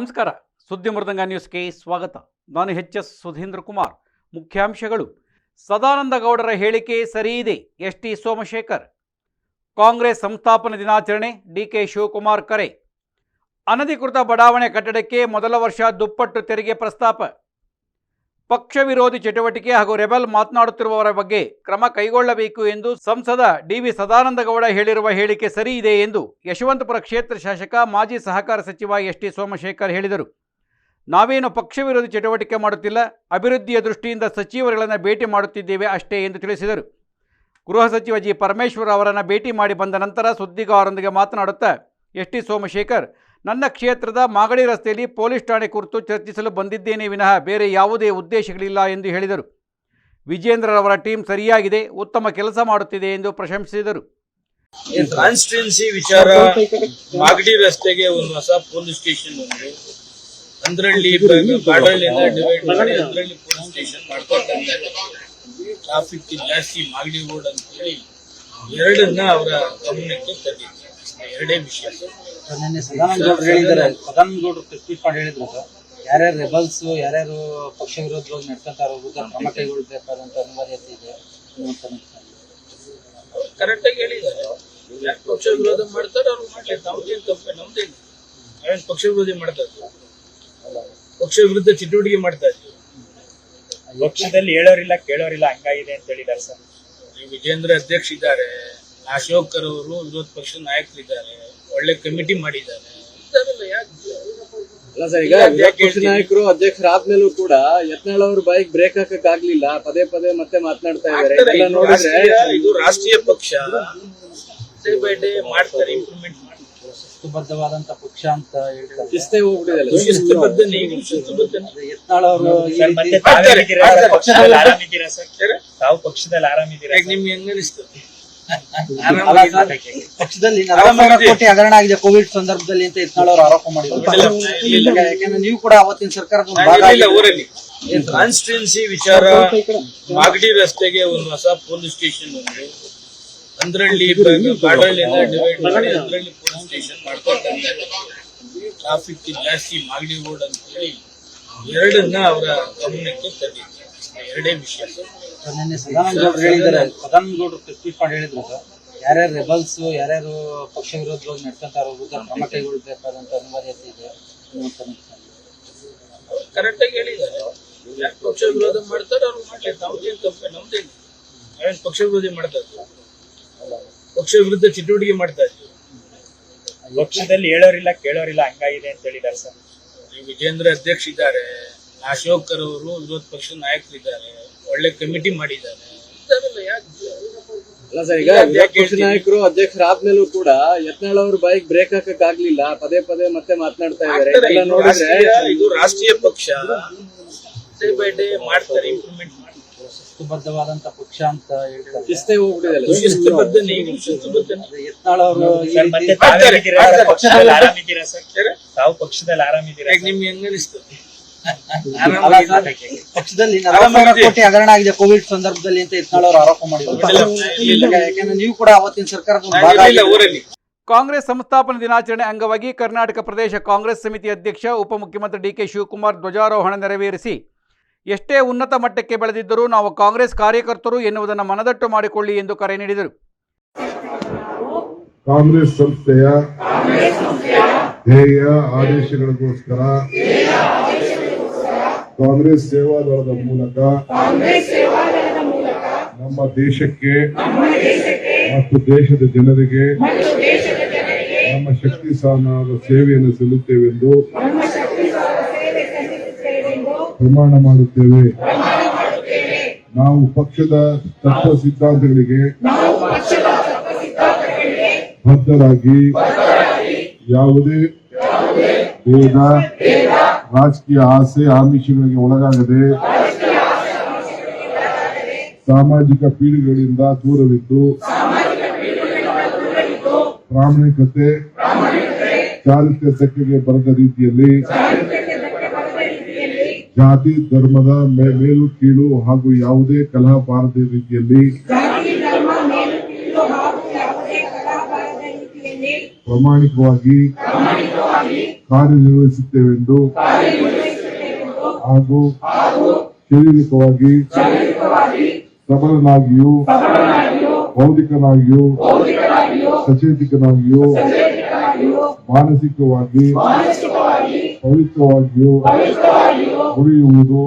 ನಮಸ್ಕಾರ. ಸುದ್ದಿ ಮೃದಂಗ ನ್ಯೂಸ್ಗೆ ಸ್ವಾಗತ. ನಾನು ಎಚ್ ಎಸ್ ಸುಧೀಂದ್ರ ಕುಮಾರ್. ಮುಖ್ಯಾಂಶಗಳು. ಸದಾನಂದ ಗೌಡರ ಹೇಳಿಕೆ ಸರಿಯಿದೆ ಎಸ್ ಟಿ ಸೋಮಶೇಖರ್. ಕಾಂಗ್ರೆಸ್ ಸಂಸ್ಥಾಪನಾ ದಿನಾಚರಣೆ ಡಿ ಕೆ ಶಿವಕುಮಾರ್ ಕರೆ. ಅನಧಿಕೃತ ಬಡಾವಣೆ ಕಟ್ಟಡಕ್ಕೆ ಮೊದಲ ವರ್ಷ ದುಪ್ಪಟ್ಟು ತೆರಿಗೆ ಪ್ರಸ್ತಾಪ. ಪಕ್ಷ ವಿರೋಧಿ ಚಟುವಟಿಕೆ ಹಾಗೂ ರೆಬೆಲ್ ಮಾತನಾಡುತ್ತಿರುವವರ ಬಗ್ಗೆ ಕ್ರಮ ಕೈಗೊಳ್ಳಬೇಕು ಎಂದು ಸಂಸದ ಡಿವಿ ಸದಾನಂದಗೌಡ ಹೇಳಿರುವ ಹೇಳಿಕೆ ಸರಿ ಇದೆ ಎಂದು ಯಶವಂತಪುರ ಕ್ಷೇತ್ರ ಶಾಸಕ, ಮಾಜಿ ಸಹಕಾರ ಸಚಿವ ಎಸ್ ಟಿ ಸೋಮಶೇಖರ್ ಹೇಳಿದರು. ನಾವೇನು ಪಕ್ಷ ವಿರೋಧಿ ಚಟುವಟಿಕೆ ಮಾಡುತ್ತಿಲ್ಲ, ಅಭಿವೃದ್ಧಿಯ ದೃಷ್ಟಿಯಿಂದ ಸಚಿವರುಗಳನ್ನು ಭೇಟಿ ಮಾಡುತ್ತಿದ್ದೇವೆ ಅಷ್ಟೇ ಎಂದು ತಿಳಿಸಿದರು. ಗೃಹ ಸಚಿವ ಜಿ. ಪರಮೇಶ್ವರ್ ಅವರನ್ನು ಭೇಟಿ ಮಾಡಿ ಬಂದ ನಂತರ ಸುದ್ದಿಗಾರರೊಂದಿಗೆ ಮಾತನಾಡುತ್ತಾ ಎಸ್ ಟಿ ಸೋಮಶೇಖರ್ ನನ್ನ ಕ್ಷೇತ್ರದ ಮಾಗಡಿ ರಸ್ತೆಯಲ್ಲಿ ಪೊಲೀಸ್ ಠಾಣೆ ಕುರಿತು ಚರ್ಚಿಸಲು ಬಂದಿದ್ದೇನೆ ವಿನಃ ಬೇರೆ ಯಾವುದೇ ಉದ್ದೇಶಗಳಿಲ್ಲ ಎಂದು ಹೇಳಿದರು. ವಿಜೇಂದ್ರರವರ ಟೀಮ್ ಸರಿಯಾಗಿದೆ, ಉತ್ತಮ ಕೆಲಸ ಮಾಡುತ್ತಿದೆ ಎಂದು ಪ್ರಶಂಸಿದರು ಕಾನ್ಸ್ಟಿಟ್ಯೂನ್ಸಿ ವಿಚಾರ, ಮಾಗಡಿ ರಸ್ತೆಗೆ ಒಂದು ಹೊಸ ಪೊಲೀಸ್ ಸ್ಟೇಷನ್ ಒಂದು ಅಂದ್ರಳ್ಳಿ ಬಾಡಳ್ಳಿಯಿಂದ ಡಿವೈಡ್ ಮಾಡಿ ಅಂದ್ರಳ್ಳಿ ಪೊಲೀಸ್ ಸ್ಟೇಷನ್ ಮಾಡ್ಕೊಳ್ತಾರೆ ಟ್ರಾಫಿಕ್ ಜಾಸ್ತಿ ಮಾಗಡಿ ರೋಡ್ ಅಂತ ಹೇಳಿ ಎರಡನ್ನ ಅವರ ಗಮನಕ್ಕೆ ತಂದಿದ್ದಾರೆ ಎರಡೇ ವಿಷಯ. ನಿನ್ನೆ ಸದಾನಂದಗೌಡರು ಹೇಳಿದ್ದಾರೆ ಸದಾನಂದಗೌಡರು ಟ್ವೀಟ್ ಮಾಡಿ ಹೇಳಿದ್ರು ಸರ್ ಯಾರ್ಯಾರು ರೆಬಲ್ಸ್ ಯಾರ್ಯಾರು ಪಕ್ಷ ವಿರೋಧವಾಗಿ ನಡ್ಕೊಂತಾರೋ ವಿರುದ್ಧ ಕ್ರಮ ಕೈಗೊಳ್ಳಬೇಕಾದಂತ ಅನಿವಾರ್ಯತೆ ಇದೆ ಅನ್ನುವಂಥ ನಿಟ್ಟಿನಲ್ಲಿ. ಕರೆಕ್ಟ್ ಆಗಿ ಹೇಳಿದ್ದಾರೆ ಯಾಕೆ ಪಕ್ಷ ವಿರೋಧ ಮಾಡ್ತಾರೆ ಅವ್ರು ಮಾಡ್ಲಿ. ನಮ್ದೇನು ತಪ್ಪೆ? ನಮ್ದೇನು ನಾವೇನು ಪಕ್ಷ ವಿರೋಧಿ ಮಾಡ್ತಾ ಇದ್ವಿ ಪಕ್ಷ ವಿರುದ್ಧ ಚಟುವಟಿಕೆ ಮಾಡ್ತಾ ಇದ್ರು? ಪಕ್ಷದಲ್ಲಿ ಹೇಳೋರಿಲ್ಲ ಕೇಳೋರಿಲ್ಲ ಹಂಗಾಗಿದೆ ಅಂತ ಹೇಳಿದ್ದಾರೆ ಸರ್. ವಿಜೇಂದ್ರ ಅಧ್ಯಕ್ಷ ಇದ್ದಾರೆ. ಅಶೋಕರ್ ಅವರು ವಿರೋಧ ಪಕ್ಷದ ನಾಯಕರಿದ್ದಾರೆ. ಒಳ್ಳೆ ಕಮಿಟಿ ಮಾಡಿದ್ದಾರೆ. ಅಲ್ಲ ಸರ್ ಈಗ ವಿರೋಧ ಪಕ್ಷ ನಾಯಕರು ಅಧ್ಯಕ್ಷರಾದ್ಮೇಲೂ ಕೂಡ ಯತ್ನಾಳ್ ಅವ್ರ ಬೈಕ್ ಬ್ರೇಕ್ ಹಾಕಕ್ ಆಗ್ಲಿಲ್ಲ ಪದೇ ಪದೇ ಮತ್ತೆ ಮಾತನಾಡ್ತಾ. ಇದೆಲ್ಲ ಇದು ನೋಡಿದ್ರೆ ರಾಷ್ಟ್ರೀಯ- ಇದು ರಾಷ್ಟ್ರೀಯ ಪಕ್ಷ. ಮಾಡ್ತಾರೆ ಇಂಪ್ಲಿಮೆಂಟ್ ಮಾಡ್ತಾರೆ. ಶಿಸ್ತುಬದ್ಧವಾದಂತ ಪಕ್ಷ ಅಂತ ಹೇಳ್ತಾರೆ. ತಾವೇ ಇದ್ದೀರಾ? ಪಕ್ಷದಲ್ಲಿ ಆರಾಮಿದ್ದೀರಾ ಸರ್? ತಾವು ಪಕ್ಷದಲ್ಲಿ ಆರಾಮಿದ್ದೀರಾ ಯಾಕೆ ನಿಮ್ಗೆ ಹೆಂಗ ಅನಿಸ್ತದೆ ಅಲ್ಲ ಸರ್, ಪಕ್ಷದಲ್ಲಿ ನಲವತ್ತು ಕೋಟಿ ಹಗರಣ ಆಗಿದೆ ಕೋವಿಡ್ ಸಂದರ್ಭದಲ್ಲಿ ಅಂತ ಎತ್ನಾಳವರು ಅವರು ಆರೋಪ ಮಾಡಿದ್ರು. ಯಾಕಂದ್ರೆ ನೀವು ಕೂಡ ಅವತ್ತಿನ ಸರ್ಕಾರದ. ಊರಲ್ಲಿ. ಕಾನ್ಸ್ಟಿಟ್ಯೂನ್ಸಿ ವಿಚಾರ ಮಾಗಡಿ ರಸ್ತೆಗೆ ಒಂದು ಹೊಸ ಪೊಲೀಸ್ ಸ್ಟೇಷನ್ ಅಂದ್ರಲ್ಲಿ ಅಂದ್ರಳ್ಳಿ ಬಾಡಳ್ಳಿಯಿಂದ ಡಿವೈಡ್ ಮಾಡಿ ಅಂದ್ರಳ್ಳಿ ಪೊಲೀಸ್ ಸ್ಟೇಷನ್ ಮಾಡ್ಕೊಳ್ತಾರೆ ಟ್ರಾಫಿಕ್ ಜಾಸ್ತಿ ಮಾಗಡಿ ರೋಡ್ ಅಂತ ಹೇಳಿ ಎರಡನ್ನ ಅವರ ಗಮನಕ್ಕೆ ತಂದಿದ್ದಾರೆ ಎರಡೇ ವಿಷಯ ಸರ್, ನಿನ್ನೆ ಸದಾನಂದ ಗೌಡ್ರು ಹೇಳಿದ್ದಾರೆ. ಸದಾನಂದ ಗೌಡ್ರು ಟ್ವೀಟ್ ಮಾಡಿ ಹೇಳಿದ್ರು ಸರ್. ಯಾರ್ಯಾರು ರೆಬಲ್ಸ್ ಯಾರ್ಯಾರು ಪಕ್ಷ ವಿರೋಧವಾಗಿ ನಡ್ಕೊಂತಾರೋ ವಿರುದ್ಧ ಕ್ರಮ ಕೈಗೊಳ್ಳಬೇಕಾದಂತ ಅನಿವಾರ್ಯತೆ ಇದೆ ಕರೆಕ್ಟಾಗಿ ನಿಟ್ಟಿನಲ್ಲಿ. ಕರೆಕ್ಟ್ ಆಗಿ ಹೇಳಿದ್ದಾರೆ. ಯಾಕೆ ಪಕ್ಷ ವಿರೋಧ ಮಾಡ್ತಾರೆ ಅವ್ರು ಮಾಡ್ಲಿ. ನಮ್ದೇನು ತಪ್ಪೆ? ನಮ್ದೇನು ನಾವೇನು ಪಕ್ಷ ವಿರೋಧಿ ಮಾಡ್ತಾ ಇದ್ವಿ? ಪಕ್ಷ ವಿರುದ್ಧ ಚಟುವಟಿಕೆ ಮಾಡ್ತಾ ಇದ್ವಿ? ಪಕ್ಷದಲ್ಲಿ ಹೇಳೋರಿಲ್ಲ ಕೇಳೋರಿಲ್ಲ ಹಂಗಾಗಿದೆ ಅಂತ ಹೇಳಿದ್ದಾರೆ ಸರ್. ವಿಜೇಂದ್ರ ಅಧ್ಯಕ್ಷ ಇದ್ದಾರೆ. ಅಶೋಕರ್ ಅವರು ವಿರೋಧ ಪಕ್ಷದ ನಾಯಕರಿದ್ದಾರೆ. ಒಳ್ಳೆ ಕಮಿಟಿ ಮಾಡಿದ್ದಾರೆ. ಅಲ್ಲ ಸರ್ ಈಗ ವಿಪಕ್ಷ ಪಕ್ಷ ನಾಯಕರು ಅಧ್ಯಕ್ಷರಾದ್ಮೇಲೂ ಕೂಡ ಯತ್ನಾಳ್ ಅವ್ರ ಬೈಕ್ ಬ್ರೇಕ್ ಹಾಕಕ್ ಆಗ್ಲಿಲ್ಲ ಪದೇ ಪದೇ ಮತ್ತೆ ಮಾತನಾಡ್ತಾ ಇದಾರೆ ಆಗ್ತಾರೆ. ಇದು ನೋಡಿದ್ರೆ ರಾಷ್ಟ್ರೀಯ- ಇದು ರಾಷ್ಟ್ರೀಯ ಪಕ್ಷ. ಡೇ ಬೈ ಡೇ ಮಾಡ್ತಾರೆ ಇಂಪ್ಲಿಮೆಂಟ್ ಮಾಡ್ತಾರೆ. ಶಿಸ್ತುಬದ್ಧವಾದಂತ ಪಕ್ಷ ಅಂತ ಹೇಳ್ತಾರೆ. ಶಿಸ್ತೇ ಹೋಗ್ಬಿಟ್ಟಿದೆ. ಶಿಸ್ತುಬದ್ಧನೆ ಈಗಲೂ ಶಿಸ್ತುಬದ್ಧನೆ. ಅದೇ ಯತ್ನಾಳ್ ಅವರು ಈ ಸರ್ ಮತ್ತೆ ತಾವೇ ಇದ್ದೀರಾ? ಪಕ್ಷದಲ್ಲಿ ಆರಾಮಿದ್ದೀರಾ ಸರ್? ತಾವು ಪಕ್ಷದಲ್ಲಿ ಆರಾಮಿದ್ದೀರಾ ನಿಮ್ಗೆ ಹೆಂಗ ಅನಿಸ್ತದೆ ಪಕ್ಷದಲ್ಲಿ ಕೋಟಿ ಹಗರಣ ಆಗಿದೆ ಕೋವಿಡ್ ಸಂದರ್ಭದಲ್ಲಿ ಅಂತ ಯತ್ನಾಳ್ ಅವರು ಆರೋಪ ಮಾಡಿದ್ರು. ಯಾಕಂದ್ರೆ ನೀವು ಕೂಡ ಅವತ್ತಿನ ಸರ್ಕಾರದ ಭಾಗ ನಾನಿರ್ಲಿಲ್ಲ ಊರಲ್ಲಿ. ಕಾಂಗ್ರೆಸ್ ಸಂಸ್ಥಾಪನಾ ದಿನಾಚರಣೆ ಅಂಗವಾಗಿ ಕರ್ನಾಟಕ ಪ್ರದೇಶ ಕಾಂಗ್ರೆಸ್ ಸಮಿತಿ ಅಧ್ಯಕ್ಷ ಉಪಮುಖ್ಯಮಂತ್ರಿ ಡಿ ಕೆ ಶಿವಕುಮಾರ್ ಧ್ವಜಾರೋಹಣ ನೆರವೇರಿಸಿ ಎಷ್ಟೇ ಉನ್ನತ ಮಟ್ಟಕ್ಕೆ ಬೆಳೆದಿದ್ದರೂ ನಾವು ಕಾಂಗ್ರೆಸ್ ಕಾರ್ಯಕರ್ತರು ಎನ್ನುವುದನ್ನು ಮನದಟ್ಟು ಮಾಡಿಕೊಳ್ಳಿ ಎಂದು ಕರೆ ನೀಡಿದರು. ಕಾಂಗ್ರೆಸ್ ಸಂಸ್ಥೆಯ ಧ್ಯೇಯ ಆದೇಶಗಳಿಗೋಸ್ಕರ ಕಾಂಗ್ರೆಸ್ ಸೇವಾದಳದ ಮೂಲಕ ನಮ್ಮ ದೇಶಕ್ಕೆ ಮತ್ತು ದೇಶದ ಜನರಿಗೆ ನಮ್ಮ ಶಕ್ತಿ ಸಾಮಾನ ಸೇವೆಯನ್ನು ಸಲ್ಲುತ್ತೇವೆಂದು ಪ್ರಮಾಣ ಮಾಡುತ್ತೇವೆ. ನಾವು ಪಕ್ಷದ ತತ್ವ ಸಿದ್ಧಾಂತಗಳಿಗೆ ಬದ್ಧರಾಗಿ ಯಾವುದೇ ಭೇದ ರಾಜಕೀಯ ಆಸೆ ಆಮಿಷಗಳಿಗೆ ಒಳಗಾಗದೆ ಸಾಮಾಜಿಕ ಪೀಳಿಗೆಗಳಿಂದ ದೂರವಿದ್ದು ಪ್ರಾಮಾಣಿಕತೆ, ಚಾರಿತ್ರ್ಯ ಧಕ್ಕೆಗೆ ಬರದ ರೀತಿಯಲ್ಲಿ ಜಾತಿ, ಧರ್ಮದ ಮೇಲು, ಕೀಳು ಹಾಗೂ ಯಾವುದೇ ಕಲಹ ಬಾರದ ರೀತಿಯಲ್ಲಿ ಪ್ರಾಮಾಣಿಕವಾಗಿ ಕಾರ್ಯನಿರ್ವಹಿಸುತ್ತೇವೆಂದು ಹಾಗೂ ಶಾರೀರಿಕವಾಗಿ ಪ್ರಬಲನಾಗಿಯೂ ಬೌದ್ಧಿಕನಾಗಿಯೂ ಸಚೇತಿಕನಾಗಿಯೂ ಮಾನಸಿಕವಾಗಿ ಪವಿತ್ರವಾಗಿಯೂ ಉಳಿಯುವುದು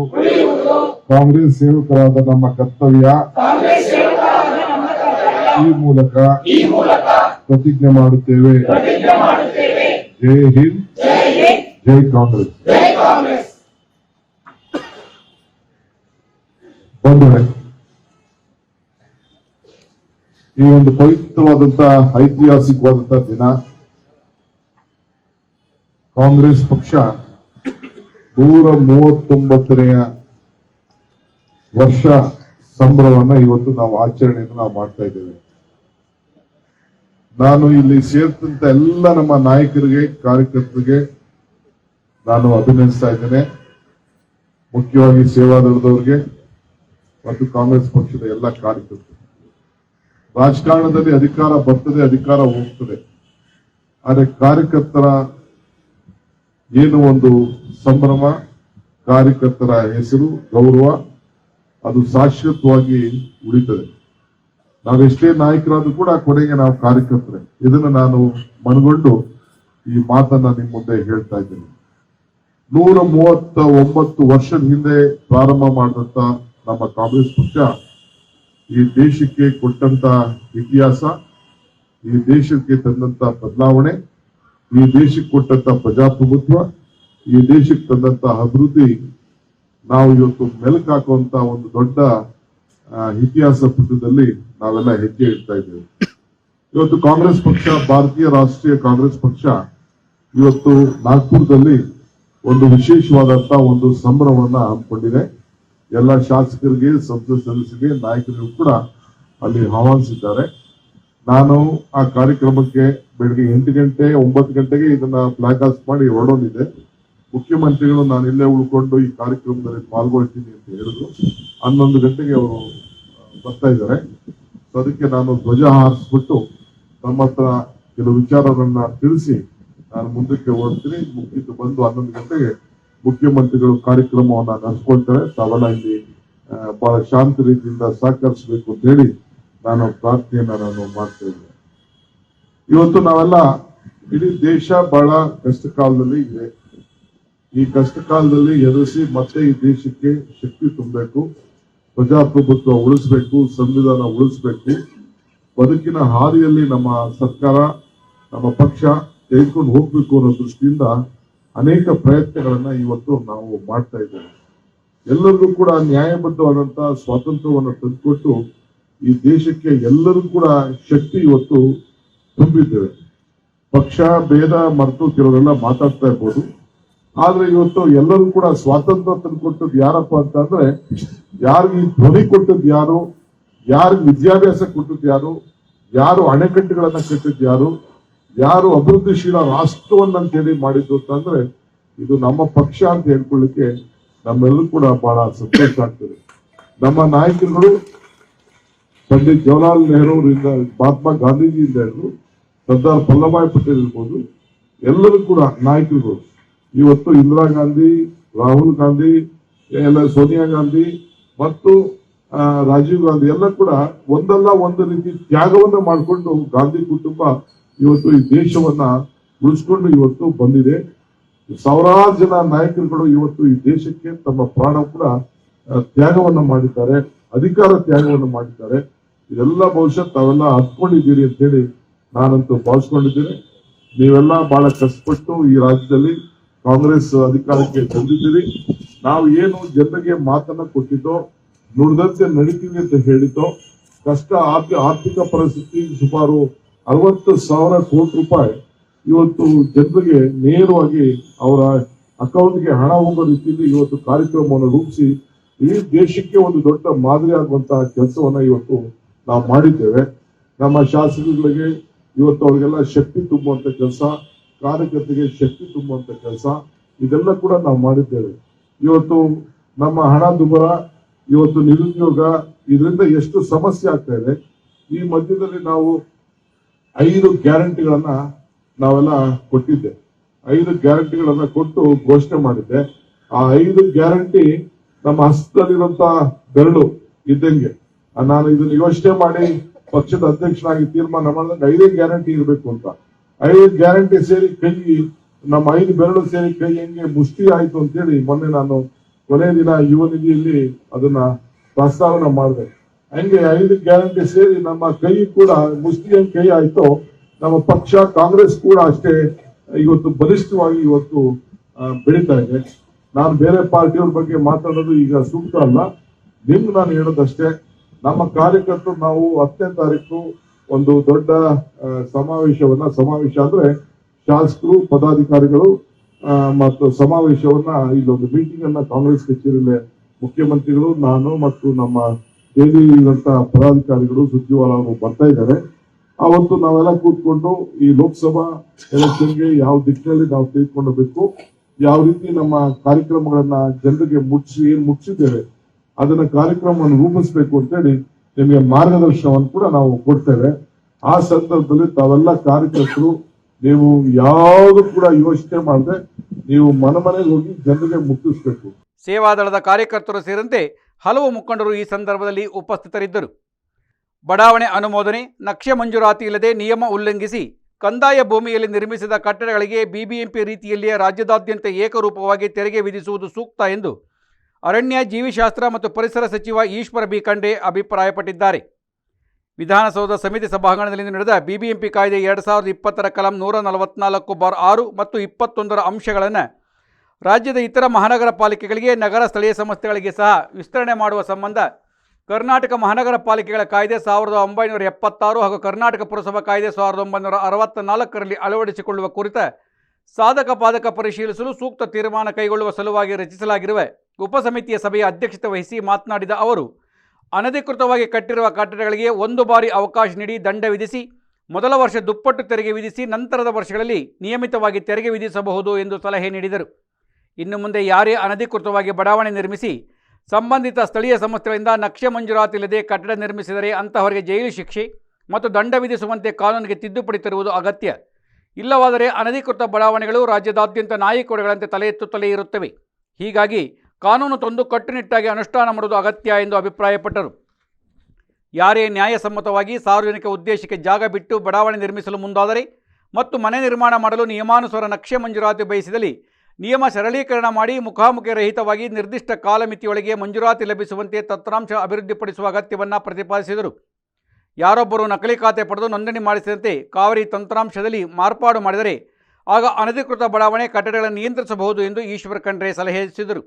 ಕಾಂಗ್ರೆಸ್ ಸೇವಕರಾದ ನಮ್ಮ ಕರ್ತವ್ಯ. ಈ ಮೂಲಕ ಪ್ರತಿಜ್ಞೆ ಮಾಡುತ್ತೇವೆ. ಜೈ ಹಿಂದ್. ಜೈ ಕಾಂಗ್ರೆಸ್. ಬಂಧುಗಳೇ ಈ ಒಂದು ಪವಿತ್ರವಾದಂತಹ ಐತಿಹಾಸಿಕವಾದಂತಹ ದಿನ ಕಾಂಗ್ರೆಸ್ ಪಕ್ಷ ನೂರ ಮೂವತ್ತೊಂಬತ್ತನೆಯ ವರ್ಷ ಸಂಭ್ರಮವನ್ನ ಇವತ್ತು ನಾವು ಆಚರಣೆಯನ್ನು ನಾವು ಮಾಡ್ತಾ ಇದ್ದೇವೆ. ನಾನು ಇಲ್ಲಿ ಸೇರ್ತಂತ ಎಲ್ಲ ನಮ್ಮ ನಾಯಕರಿಗೆ, ಕಾರ್ಯಕರ್ತರಿಗೆ ನಾನು ಅಭಿನಂದಿಸ್ತಾ ಇದ್ದೇನೆ. ಮುಖ್ಯವಾಗಿ ಸೇವಾದಳದವರಿಗೆ ಮತ್ತು ಕಾಂಗ್ರೆಸ್ ಪಕ್ಷದ ಎಲ್ಲ ಕಾರ್ಯಕರ್ತರು ರಾಜಕಾರಣದಲ್ಲಿ ಅಧಿಕಾರ ಬರ್ತದೆ, ಅಧಿಕಾರ ಹೋಗ್ತದೆ. ಆದರೆ ಕಾರ್ಯಕರ್ತರ ಏನು ಒಂದು ಸಂಭ್ರಮ, ಕಾರ್ಯಕರ್ತರ ಹೆಸರು, ಗೌರವ, ಅದು ಶಾಶ್ವತವಾಗಿ ಉಳಿತದೆ. ನಾವೆಷ್ಟೇ ನಾಯಕರಾದ್ರೂ ಕೂಡ ಕೊನೆಗೆ ನಾವು ಕಾರ್ಯಕರ್ತರೆ. ಇದನ್ನು ನಾನು ಮನಗೊಂಡು ಈ ಮಾತನ್ನ ನಿಮ್ಮ ಮುಂದೆ ಹೇಳ್ತಾ ಇದ್ದೀನಿ. ನೂರ ಮೂವತ್ತ ಒಂಬತ್ತು ವರ್ಷದ ಹಿಂದೆ ಪ್ರಾರಂಭ ಮಾಡಿದಂತ ನಮ್ಮ ಕಾಂಗ್ರೆಸ್ ಪಕ್ಷ ಈ ದೇಶಕ್ಕೆ ಕೊಟ್ಟಂತ ಇತಿಹಾಸ, ಈ ದೇಶಕ್ಕೆ ತಂದಂತ ಬದಲಾವಣೆ, ಈ ದೇಶಕ್ಕೆ ಕೊಟ್ಟಂತ ಪ್ರಜಾಪ್ರಭುತ್ವ, ಈ ದೇಶಕ್ಕೆ ತಂದಂತ ಅಭಿವೃದ್ಧಿ ನಾವು ಇವತ್ತು ಮೆಲುಕು ಹಾಕುವಂತ ಒಂದು ದೊಡ್ಡ ಇತಿಹಾಸ ಪುಟದಲ್ಲಿ ನಾವೆಲ್ಲ ಹೆಜ್ಜೆ ಇಡ್ತಾ ಇದ್ದೇವೆ. ಇವತ್ತು ಕಾಂಗ್ರೆಸ್ ಪಕ್ಷ, ಭಾರತೀಯ ರಾಷ್ಟ್ರೀಯ ಕಾಂಗ್ರೆಸ್ ಪಕ್ಷ ಇವತ್ತು ನಾಗ್ಪುರದಲ್ಲಿ ಒಂದು ವಿಶೇಷವಾದಂತ ಒಂದು ಸಂಭ್ರಮವನ್ನ ಹಮ್ಮಿಕೊಂಡಿದೆ. ಎಲ್ಲ ಶಾಸಕರಿಗೆ ಸಂಸದ ಸದಸ್ಯರಿಗೆ, ನಾಯಕರಿಗೂ ಕೂಡ ಅಲ್ಲಿ ಆಹ್ವಾನಿಸಿದ್ದಾರೆ. ನಾನು ಆ ಕಾರ್ಯಕ್ರಮಕ್ಕೆ ಬೆಳಗ್ಗೆ ಎಂಟು ಗಂಟೆ, ಒಂಬತ್ತು ಗಂಟೆಗೆ ಇದನ್ನ ಫ್ಲಾಗ್ ಆಫ್ ಮಾಡಿ ಹೊರಡೋದಿದೆ. ಮುಖ್ಯಮಂತ್ರಿಗಳು, ನಾನು ಇಲ್ಲೇ ಉಳ್ಕೊಂಡು ಈ ಕಾರ್ಯಕ್ರಮದಲ್ಲಿ ಪಾಲ್ಗೊಳ್ತೀನಿ ಅಂತ ಹೇಳಿದ್ರು. ಹನ್ನೊಂದು ಗಂಟೆಗೆ ಅವರು ಬರ್ತಾ ಇದ್ದಾರೆ. ಅದಕ್ಕೆ ನಾನು ಧ್ವಜ ಹಾರಿಸ್ಬಿಟ್ಟು ತಮ್ಮ ಹತ್ರ ಕೆಲವು ವಿಚಾರಗಳನ್ನ ತಿಳಿಸಿ ನಾನು ಮುಂದಕ್ಕೆ ಹೋಗ್ತೀನಿ. ಮುಗಿದು ಬಂದು ಹನ್ನೊಂದು ಗಂಟೆಗೆ ಮುಖ್ಯಮಂತ್ರಿಗಳು ಕಾರ್ಯಕ್ರಮವನ್ನ ನಡೆಸ್ಕೊಳ್ತಾರೆ. ತಾವೆಲ್ಲ ಇಲ್ಲಿ ಬಹಳ ಶಾಂತ ರೀತಿಯಿಂದ ಸಹಕರಿಸಬೇಕು ಅಂತ ಹೇಳಿ ನಾನು ಪ್ರಾರ್ಥನೆಯನ್ನ ನಾನು ಮಾಡ್ತಾ ಇದ್ದೇನೆ. ಇವತ್ತು ನಾವೆಲ್ಲ ಇಡೀ ದೇಶ ಬಹಳ ಕಷ್ಟ ಕಾಲದಲ್ಲಿ ಇದೆ. ಈ ಕಷ್ಟ ಕಾಲದಲ್ಲಿ ಎದುರಿಸಿ ಮತ್ತೆ ಈ ದೇಶಕ್ಕೆ ಶಕ್ತಿ ತುಂಬಬೇಕು. ಪ್ರಜಾಪ್ರಭುತ್ವ ಉಳಿಸಬೇಕು, ಸಂವಿಧಾನ ಉಳಿಸಬೇಕು. ಬದುಕಿನ ಹಾದಿಯಲ್ಲಿ ನಮ್ಮ ಸರ್ಕಾರ, ನಮ್ಮ ಪಕ್ಷ ತೆಗೆದುಕೊಂಡು ಹೋಗ್ಬೇಕು ಅನ್ನೋ ದೃಷ್ಟಿಯಿಂದ ಅನೇಕ ಪ್ರಯತ್ನಗಳನ್ನ ಇವತ್ತು ನಾವು ಮಾಡ್ತಾ ಇದ್ದೇವೆ. ಎಲ್ಲರಿಗೂ ಕೂಡ ನ್ಯಾಯಬದ್ಧವಾದಂತ ಸ್ವಾತಂತ್ರ್ಯವನ್ನು ತಂದುಕೊಟ್ಟು ಈ ದೇಶಕ್ಕೆ ಎಲ್ಲರೂ ಕೂಡ ಶಕ್ತಿ ಇವತ್ತು ತುಂಬಿದ್ದೇವೆ. ಪಕ್ಷ, ಭೇದ, ಮರೆತು ಕೆಲವರೆಲ್ಲ ಮಾತಾಡ್ತಾ ಇರ್ಬೋದು. ಆದ್ರೆ ಇವತ್ತು ಎಲ್ಲರೂ ಕೂಡ ಸ್ವಾತಂತ್ರ್ಯ ತಂದುಕೊಟ್ಟದ್ದು ಯಾರಪ್ಪ ಅಂತ ಅಂದ್ರೆ ಯಾರಿಗೆ ಧ್ವನಿ ಕೊಟ್ಟದ್ದು ಯಾರು ಯಾರಿಗೆ ವಿದ್ಯಾಭ್ಯಾಸ ಕೊಟ್ಟದ್ದು ಯಾರು ಯಾರು ಅಣೆಕಟ್ಟುಗಳನ್ನ ಕಟ್ಟಿದ್ ಯಾರು ಯಾರು ಅಭಿವೃದ್ಧಿಶೀಲ ರಾಷ್ಟ್ರವನ್ನ ಅಂತೇಳಿ ಮಾಡಿದ್ದು ಅಂತಂದ್ರೆ ಇದು ನಮ್ಮ ಪಕ್ಷ ಅಂತ ಹೇಳ್ಕೊಳ್ಳಿಕ್ಕೆ ನಮ್ಮೆಲ್ಲರೂ ಕೂಡ ಬಹಳ ಸಂತೋಷ ಆಗ್ತದೆ. ನಮ್ಮ ನಾಯಕರುಗಳು ಪಂಡಿತ್ ಜವಾಹರ್ಲಾಲ್ ನೆಹರು ಅವರಿಂದ, ಮಹಾತ್ಮ ಗಾಂಧೀಜಿಯಿಂದ ಹಿಡಿದು ಸರ್ದಾರ್ ವಲ್ಲಭಾಯ್ ಪಟೇಲ್ ಇರ್ಬೋದು, ಎಲ್ಲರೂ ಕೂಡ ನಾಯಕರುಗಳು. ಇವತ್ತು ಇಂದಿರಾ ಗಾಂಧಿ, ರಾಹುಲ್ ಗಾಂಧಿ, ಎಲ್ಲ ಸೋನಿಯಾ ಗಾಂಧಿ ಮತ್ತು ರಾಜೀವ್ ಗಾಂಧಿ ಎಲ್ಲ ಕೂಡ ಒಂದಲ್ಲ ಒಂದು ರೀತಿ ತ್ಯಾಗವನ್ನ ಮಾಡಿಕೊಂಡು ಗಾಂಧಿ ಕುಟುಂಬ ಇವತ್ತು ಈ ದೇಶವನ್ನ ಉಳಿಸ್ಕೊಂಡು ಇವತ್ತು ಬಂದಿದೆ. ಸಾವಿರಾರು ಜನ ನಾಯಕರುಗಳು ಇವತ್ತು ಈ ದೇಶಕ್ಕೆ ತಮ್ಮ ಪ್ರಾಣ ಕೂಡ ತ್ಯಾಗವನ್ನ ಮಾಡಿದ್ದಾರೆ, ಅಧಿಕಾರ ತ್ಯಾಗವನ್ನು ಮಾಡಿದ್ದಾರೆ. ಇದೆಲ್ಲ ಬಹುಶಃ ತಾವೆಲ್ಲ ಹತ್ಕೊಂಡಿದ್ದೀರಿ ಅಂತ ಹೇಳಿ ನಾನಂತೂ ಭಾವಿಸ್ಕೊಂಡಿದ್ದೀನಿ. ನೀವೆಲ್ಲ ಬಹಳ ಕಷ್ಟಪಟ್ಟು ಈ ರಾಜ್ಯದಲ್ಲಿ ಕಾಂಗ್ರೆಸ್ ಅಧಿಕಾರಕ್ಕೆ ತಂದಿದ್ದೀರಿ ನಾವು ಏನು ಜನರಿಗೆ ಮಾತನ್ನ ಕೊಟ್ಟಿದ್ದೋ, ನುಡಿದಂತೆ ನಡೀತೀವಿ ಅಂತ ಹೇಳಿದ್ದೋ, ಕಷ್ಟ ಆರ್ಥಿಕ ಪರಿಸ್ಥಿತಿ ಸುಮಾರು ಅರವತ್ತು ಸಾವಿರ ಕೋಟಿ ರೂಪಾಯಿ ಇವತ್ತು ಜನರಿಗೆ ನೇರವಾಗಿ ಅವರ ಅಕೌಂಟ್ಗೆ ಹಣ ಹೋಗೋ ರೀತಿಯಲ್ಲಿ ಇವತ್ತು ಕಾರ್ಯಕ್ರಮವನ್ನು ರೂಪಿಸಿ, ಇಡೀ ದೇಶಕ್ಕೆ ಒಂದು ದೊಡ್ಡ ಮಾದರಿ ಆಗುವಂತಹ ಕೆಲಸವನ್ನ ಇವತ್ತು ನಾವು ಮಾಡಿದ್ದೇವೆ. ನಮ್ಮ ಶಾಸಕರಿಗೆ ಇವತ್ತು ಅವರಿಗೆಲ್ಲ ಶಕ್ತಿ ತುಂಬುವಂತ ಕೆಲಸ. ಕಾರ್ಯಕರ್ತರಿಗೆ ಶಕ್ತಿ ತುಂಬುವಂತ ಕೆಲಸ. ಇದೆಲ್ಲ ಕೂಡ ನಾವು ಮಾಡಿದ್ದೇವೆ. ಇವತ್ತು ನಮ್ಮ ಹಣದುಬ್ಬರ ಇವತ್ತು ನಿರುದ್ಯೋಗ, ಇದರಿಂದ ಎಷ್ಟು ಸಮಸ್ಯೆ ಆಗ್ತಾ ಇದೆ. ಈ ಮಧ್ಯದಲ್ಲಿ ನಾವು ಐದು ಗ್ಯಾರಂಟಿಗಳನ್ನ ನಾವೆಲ್ಲ ಕೊಟ್ಟಿದ್ದೆ. ಐದು ಗ್ಯಾರಂಟಿಗಳನ್ನ ಕೊಟ್ಟು ಘೋಷಣೆ ಮಾಡಿದ್ದೆ. ಆ ಐದು ಗ್ಯಾರಂಟಿ ನಮ್ಮ ಹಸ್ತದಲ್ಲಿರುವಂತ ಬೆರಳು ಇದ್ದಂಗೆ. ನಾನು ಇದನ್ನ ಯೋಚನೆ ಮಾಡಿ ಪಕ್ಷದ ಅಧ್ಯಕ್ಷನಾಗಿ ತೀರ್ಮಾನ ಮಾಡಿದಾಗ ಐದೇ ಗ್ಯಾರಂಟಿ ಇರಬೇಕು ಅಂತ. ಐದು ಗ್ಯಾರಂಟಿ ಸೇರಿ ಕೈ ನಮ್ಮ ಐದು ಬೆರಳು ಸೇರಿ ಕೈ ಹೆಂಗೆ ಮುಷ್ಟಿ ಆಯ್ತು ಅಂತೇಳಿ ಮೊನ್ನೆ ನಾನು ಕೊನೆ ದಿನ ಯುವ ನಿಧಿಯಲ್ಲಿ ಅದನ್ನ ಪ್ರಸ್ತಾವನೆ ಮಾಡಿದೆ. ಹಂಗೆ ಐದು ಗ್ಯಾರಂಟಿ ಸೇರಿ ನಮ್ಮ ಕೈ ಕೂಡ ಮುಷ್ಟಿ ಹೆಂಗ್ ಕೈ ಆಯ್ತೋ, ನಮ್ಮ ಪಕ್ಷ, ಕಾಂಗ್ರೆಸ್ ಕೂಡ ಅಷ್ಟೇ ಇವತ್ತು ಬಲಿಷ್ಠವಾಗಿ ಇವತ್ತು ಬೆಳೀತಾ ಇದೆ. ನಾನು ಬೇರೆ ಪಾರ್ಟಿಯವ್ರ ಬಗ್ಗೆ ಮಾತಾಡೋದು ಈಗ ಸೂಕ್ತ ಅಲ್ಲ. ನಿಮ್ಗೆ ನಾನು ಹೇಳೋದಷ್ಟೇ, ನಮ್ಮ ಕಾರ್ಯಕರ್ತರು ನಾವು ಹತ್ತನೇ ತಾರೀಕು ಒಂದು ದೊಡ್ಡ ಸಮಾವೇಶವನ್ನ, ಸಮಾವೇಶ ಅಂದ್ರೆ ಶಾಸಕರು, ಪದಾಧಿಕಾರಿಗಳು ಮತ್ತು ಸಮಾವೇಶವನ್ನ ಇಲ್ಲೊಂದು ಮೀಟಿಂಗ್ ಅನ್ನ ಕಾಂಗ್ರೆಸ್ ಕಚೇರಿಯಲ್ಲಿ ಮುಖ್ಯಮಂತ್ರಿಗಳು, ನಾನು ಮತ್ತು ನಮ್ಮ ಇರುವಂತ ಪದಾಧಿಕಾರಿಗಳು ಅವರು ಬರ್ತಾ ಇದ್ದಾರೆ. ಅವತ್ತು ನಾವೆಲ್ಲ ಕೂತ್ಕೊಂಡು ಈ ಲೋಕಸಭಾ ಎಲೆಕ್ಷನ್ಗೆ ಯಾವ ದಿಕ್ಕಿನಲ್ಲಿ ನಾವು ತೆಗೆದುಕೊಂಡು ಯಾವ ರೀತಿ ನಮ್ಮ ಕಾರ್ಯಕ್ರಮಗಳನ್ನ ಜನರಿಗೆ ಮುಟ್ಟಿಸಿ ಏನ್ ಮುಟ್ಟಿಸಿದ್ದೇವೆ ಅದನ್ನ ಕಾರ್ಯಕ್ರಮವನ್ನು ರೂಪಿಸಬೇಕು ಅಂತೇಳಿ ನಿಮಗೆ ಮಾರ್ಗದರ್ಶನವನ್ನು ಕೂಡ ನಾವು ಕೊಡ್ತೇವೆ. ಆ ಸಂದರ್ಭದಲ್ಲಿ ತಾವೆಲ್ಲ ಕಾರ್ಯಕರ್ತರು, ನೀವು ಯಾವುದು ಕೂಡ ಯೋಚನೆ ಮಾಡದೆ ನೀವು ಮನೆ ಮನೆಗೆ ಹೋಗಿ ಜನರಿಗೆ ಮುಟ್ಟಿಸಬೇಕು. ಸೇವಾದಳದ ಕಾರ್ಯಕರ್ತರು ಸೇರಿದಂತೆ ಹಲವು ಮುಖಂಡರು ಈ ಸಂದರ್ಭದಲ್ಲಿ ಉಪಸ್ಥಿತರಿದ್ದರು. ಬಡಾವಣೆ ಅನುಮೋದನೆ, ನಕ್ಷೆ ಮಂಜೂರಾತಿ ಇಲ್ಲದೆ ನಿಯಮ ಉಲ್ಲಂಘಿಸಿ ಕಂದಾಯ ಭೂಮಿಯಲ್ಲಿ ನಿರ್ಮಿಸಿದ ಕಟ್ಟಡಗಳಿಗೆ ಬಿಬಿಎಂಪಿ ರೀತಿಯಲ್ಲಿಯೇ ರಾಜ್ಯದಾದ್ಯಂತ ಏಕರೂಪವಾಗಿ ತೆರಿಗೆ ವಿಧಿಸುವುದು ಸೂಕ್ತ ಎಂದು ಅರಣ್ಯ ಜೀವಿಶಾಸ್ತ್ರ ಮತ್ತು ಪರಿಸರ ಸಚಿವ ಈಶ್ವರ ಬಿ. ಖಂಡ್ರೆ ಅಭಿಪ್ರಾಯಪಟ್ಟಿದ್ದಾರೆ. ವಿಧಾನಸೌಧ ಸಮಿತಿ ಸಭಾಂಗಣದಲ್ಲಿ ನಡೆದ ಬಿಬಿಎಂಪಿ ಕಾಯ್ದೆ ಎರಡು ಸಾವಿರದ ಇಪ್ಪತ್ತರ ಕಲಂ ನೂರ ನಲವತ್ನಾಲ್ಕು ಬಾರ್ ಆರು ಮತ್ತು ಇಪ್ಪತ್ತೊಂದರ ಅಂಶಗಳನ್ನು ರಾಜ್ಯದ ಇತರ ಮಹಾನಗರ ಪಾಲಿಕೆಗಳಿಗೆ ನಗರ ಸ್ಥಳೀಯ ಸಂಸ್ಥೆಗಳಿಗೆ ಸಹ ವಿಸ್ತರಣೆ ಮಾಡುವ ಸಂಬಂಧ ಕರ್ನಾಟಕ ಮಹಾನಗರ ಪಾಲಿಕೆಗಳ ಕಾಯ್ದೆ ಸಾವಿರದ ಒಂಬೈನೂರ ಎಪ್ಪತ್ತಾರು ಹಾಗೂ ಕರ್ನಾಟಕ ಪುರಸಭಾ ಕಾಯ್ದೆ ಸಾವಿರದ ಒಂಬೈನೂರ ಅರವತ್ತ ನಾಲ್ಕರಲ್ಲಿ ಅಳವಡಿಸಿಕೊಳ್ಳುವ ಕುರಿತ ಸಾಧಕ ಬಾಧಕ ಪರಿಶೀಲಿಸಲು ಸೂಕ್ತ ತೀರ್ಮಾನ ಕೈಗೊಳ್ಳುವ ಸಲುವಾಗಿ ರಚಿಸಲಾಗಿರುವ. ಉಪಸಮಿತಿಯ ಸಭೆಯ ಅಧ್ಯಕ್ಷತೆ ವಹಿಸಿ ಮಾತನಾಡಿದ ಅವರು, ಅನಧಿಕೃತವಾಗಿ ಕಟ್ಟಿರುವ ಕಟ್ಟಡಗಳಿಗೆ ಒಂದು ಬಾರಿ ಅವಕಾಶ ನೀಡಿ ದಂಡ ವಿಧಿಸಿ, ಮೊದಲ ವರ್ಷ ದುಪ್ಪಟ್ಟು ತೆರಿಗೆ ವಿಧಿಸಿ ನಂತರದ ವರ್ಷಗಳಲ್ಲಿ ನಿಯಮಿತವಾಗಿ ತೆರಿಗೆ ವಿಧಿಸಬಹುದು ಎಂದು ಸಲಹೆ ನೀಡಿದರು. ಇನ್ನು ಮುಂದೆ ಯಾರೇ ಅನಧಿಕೃತವಾಗಿ ಬಡಾವಣೆ ನಿರ್ಮಿಸಿ, ಸಂಬಂಧಿತ ಸ್ಥಳೀಯ ಸಂಸ್ಥೆಗಳಿಂದ ನಕ್ಷೆ ಮಂಜೂರಾತಿ ಇಲ್ಲದೆ ಕಟ್ಟಡ ನಿರ್ಮಿಸಿದರೆ ಅಂತಹವರಿಗೆ ಜೈಲು ಶಿಕ್ಷೆ ಮತ್ತು ದಂಡ ವಿಧಿಸುವಂತೆ ಕಾನೂನಿಗೆ ತಿದ್ದುಪಡಿ ತರುವುದು ಅಗತ್ಯ. ಇಲ್ಲವಾದರೆ ಅನಧಿಕೃತ ಬಡಾವಣೆಗಳು ರಾಜ್ಯದಾದ್ಯಂತ ನಾಯಿಕೋಡೆಗಳಂತೆ ತಲೆ ಎತ್ತುತ್ತಲೇ ಇರುತ್ತವೆ. ಹೀಗಾಗಿ ಕಾನೂನು ತಂದು ಕಟ್ಟುನಿಟ್ಟಾಗಿ ಅನುಷ್ಠಾನ ಮಾಡುವುದು ಅಗತ್ಯ ಎಂದು ಅಭಿಪ್ರಾಯಪಟ್ಟರು. ಯಾರೇ ನ್ಯಾಯಸಮ್ಮತವಾಗಿ ಸಾರ್ವಜನಿಕ ಉದ್ದೇಶಕ್ಕೆ ಜಾಗ ಬಿಟ್ಟು ಬಡಾವಣೆ ನಿರ್ಮಿಸಲು ಮುಂದಾದರೆ ಮತ್ತು ಮನೆ ನಿರ್ಮಾಣ ಮಾಡಲು ನಿಯಮಾನುಸಾರ ನಕ್ಷೆ ಮಂಜೂರಾತಿ ಬಯಸಿದಲ್ಲಿ ನಿಯಮ ಸರಳೀಕರಣ ಮಾಡಿ ಮುಖಾಮುಖಿ ರಹಿತವಾಗಿ ನಿರ್ದಿಷ್ಟ ಕಾಲಮಿತಿಯೊಳಗೆ ಮಂಜೂರಾತಿ ಲಭಿಸುವಂತೆ ತಂತ್ರಾಂಶ ಅಭಿವೃದ್ಧಿಪಡಿಸುವ ಅಗತ್ಯವನ್ನು ಪ್ರತಿಪಾದಿಸಿದರು. ಯಾರೊಬ್ಬರು ನಕಲಿ ಖಾತೆ ಪಡೆದು ನೋಂದಣಿ ಮಾಡಿಸಿದಂತೆ ಕಾವೇರಿ ತಂತ್ರಾಂಶದಲ್ಲಿ ಮಾರ್ಪಾಡು ಮಾಡಿದರೆ ಆಗ ಅನಧಿಕೃತ ಬಡಾವಣೆ ಕಟ್ಟಡಗಳನ್ನು ನಿಯಂತ್ರಿಸಬಹುದು ಎಂದು ಈಶ್ವರ ಖಂಡ್ರೆ ಸಲಹೆಸಿದರು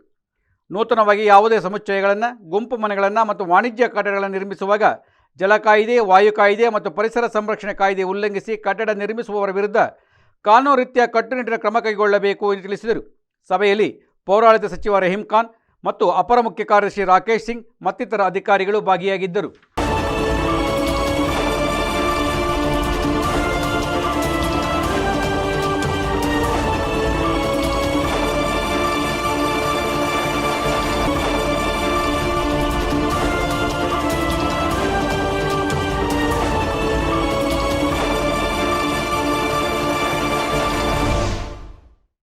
ನೂತನವಾಗಿ ಯಾವುದೇ ಸಮುಚ್ಚಯಗಳನ್ನು, ಗುಂಪು ಮನೆಗಳನ್ನು ಮತ್ತು ವಾಣಿಜ್ಯ ಕಟ್ಟಡಗಳನ್ನು ನಿರ್ಮಿಸುವಾಗ ಜಲ ಕಾಯಿದೆ, ವಾಯು ಕಾಯಿದೆ ಮತ್ತು ಪರಿಸರ ಸಂರಕ್ಷಣೆ ಕಾಯ್ದೆ ಉಲ್ಲಂಘಿಸಿ ಕಟ್ಟಡ ನಿರ್ಮಿಸುವವರ ವಿರುದ್ಧ ಕಾನೂನು ರೀತಿಯ ಕಟ್ಟುನಿಟ್ಟಿನ ಕ್ರಮ ಕೈಗೊಳ್ಳಬೇಕು ಎಂದು ತಿಳಿಸಿದರು. ಸಭೆಯಲ್ಲಿ ಪೌರಾಡಳಿತ ಸಚಿವ ರಹೀಂ ಖಾನ್ ಮತ್ತು ಅಪರ ಮುಖ್ಯ ಕಾರ್ಯದರ್ಶಿ ರಾಕೇಶ್ ಸಿಂಗ್ ಮತ್ತಿತರ ಅಧಿಕಾರಿಗಳು ಭಾಗಿಯಾಗಿದ್ದರು.